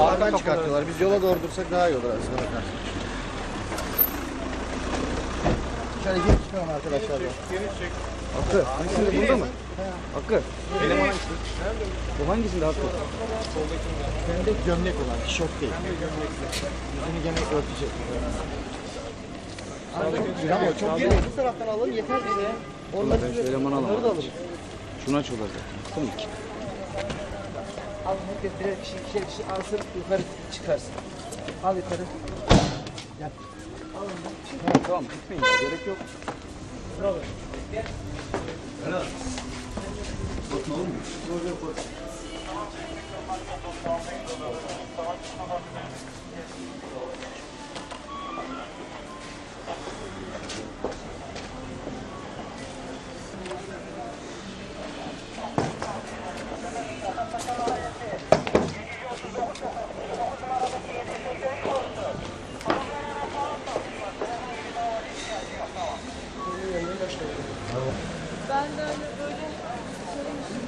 Yoldan çıkartıyorlar. Biz yola doğru dursak daha iyi olur aslında bakarsın. Şöyle geri çıkalım arkadaşlar. Hakkı, hangisinde burada mı? Hakkı, eleman hangisinde? Bu hangisinde Hakkı? Bende gömlek olan, tişört değil. Yüzünü gömlek örtecek. Tamam, çok geri bu taraftan alalım yeter bize. Onları Ben da alamadım. alırız. Şunu aç zaten. Tamam ki. Al herkes birer kişi ikişer kişi alsın yukarı çıkarsın. Al yukarı. Gel. Tamam gitmeyin ya gerek yok. Ben de öyle böyle söylemiştim.